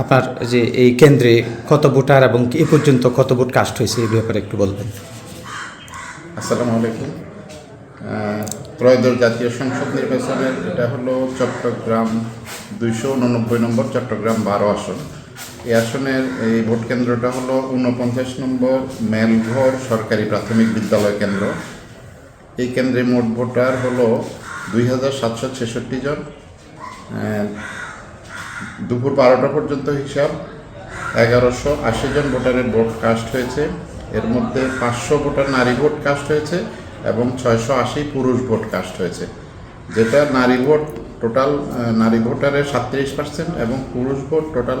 আপনার যে এই কেন্দ্রে কত ভোটার এবং এ পর্যন্ত কত ভোট কাস্ট হয়েছে, এই ব্যাপারে একটু বলবেন। আসসালামু আলাইকুম। ত্রয়োদশ জাতীয় সংসদ নির্বাচনের এটা হলো চট্টগ্রাম দুইশো উননব্বই নম্বর, চট্টগ্রাম বারো আসন। এই আসনের এই ভোট কেন্দ্রটা হলো ঊনপঞ্চাশ নম্বর মেলঘর সরকারি প্রাথমিক বিদ্যালয় কেন্দ্র। এই কেন্দ্রে মোট ভোটার হলো দুই হাজার সাতশো ছেষট্টি জন। দুপুর বারোটা পর্যন্ত হিসাব। এগারোশো আশি জন ভোটারের ভোট কাস্ট হয়েছে। এর মধ্যে পাঁচশো ভোটার নারী ভোট কাস্ট হয়েছে এবং ছয়শো আশি পুরুষ ভোট কাস্ট হয়েছে। যেটা নারী ভোট টোটাল নারী ভোটারের সাতত্রিশ পার্সেন্ট এবং পুরুষ ভোট টোটাল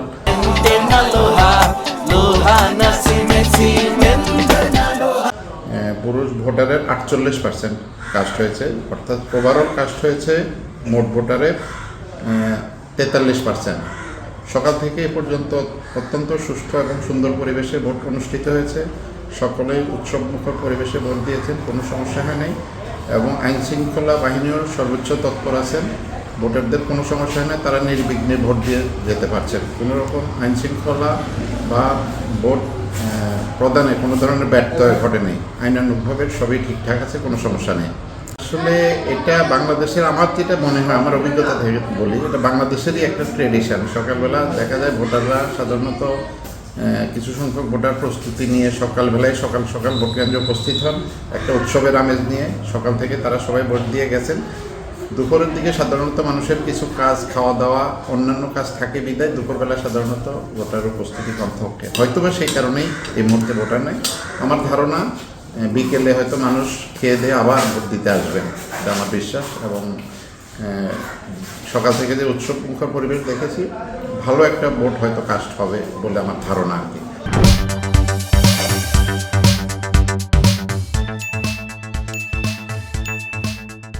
পুরুষ ভোটারের আটচল্লিশ পার্সেন্ট কাস্ট হয়েছে। অর্থাৎ ওভারঅল কাস্ট হয়েছে মোট ভোটারের তেতাল্লিশ পার্সেন্ট সকাল থেকে এ পর্যন্ত অত্যন্ত সুষ্ঠু এবং সুন্দর পরিবেশে ভোট অনুষ্ঠিত হয়েছে। সকলেই উৎসবমুখর পরিবেশে ভোট দিয়েছেন, কোনো সমস্যা হয় নাই এবং আইন শৃঙ্খলা বাহিনীও সর্বোচ্চ তৎপর আছেন। ভোটারদের কোনো সমস্যা হয় না তারা নির্বিঘ্নে ভোট দিয়ে যেতে পারছেন। কোনো রকম আইন শৃঙ্খলা বা ভোট প্রদানে কোনো ধরনের ব্যর্থ ঘটে নেই। আইনানুগভাবে সবই ঠিকঠাক আছে, কোনো সমস্যা নেই। আসলে এটা বাংলাদেশের, আমার যেটা মনে হয়, আমার অভিজ্ঞতা থেকে বলি, এটা বাংলাদেশেরই একটা ট্রেডিশন সকালবেলা দেখা যায় ভোটাররা সাধারণত কিছু সংখ্যক ভোটার প্রস্তুতি নিয়ে সকালবেলায় সকাল সকাল ভোট কেন্দ্রে উপস্থিত হন। একটা উৎসবের আমেজ নিয়ে সকাল থেকে তারা সবাই ভোট দিয়ে গেছেন। দুপুরের দিকে সাধারণত মানুষের কিছু কাজ খাওয়া দাওয়া অন্যান্য কাজ থাকে বিদায়। দুপুরবেলা সাধারণত ভোটার উপস্থিতি কম থাকে হয়তো বা সেই কারণেই এই মুহূর্তে ভোটার নেই। আমার ধারণা বিকেলে হয়তো মানুষ খেয়ে দিয়ে আবার ভোট দিতে আসবেন এটা আমার বিশ্বাস। এবং সকাল থেকে যে উৎসব মুখর পরিবেশ দেখেছি, ভালো একটা ভোট হয়তো কাস্ট হবে বলে আমার ধারণা আর কি।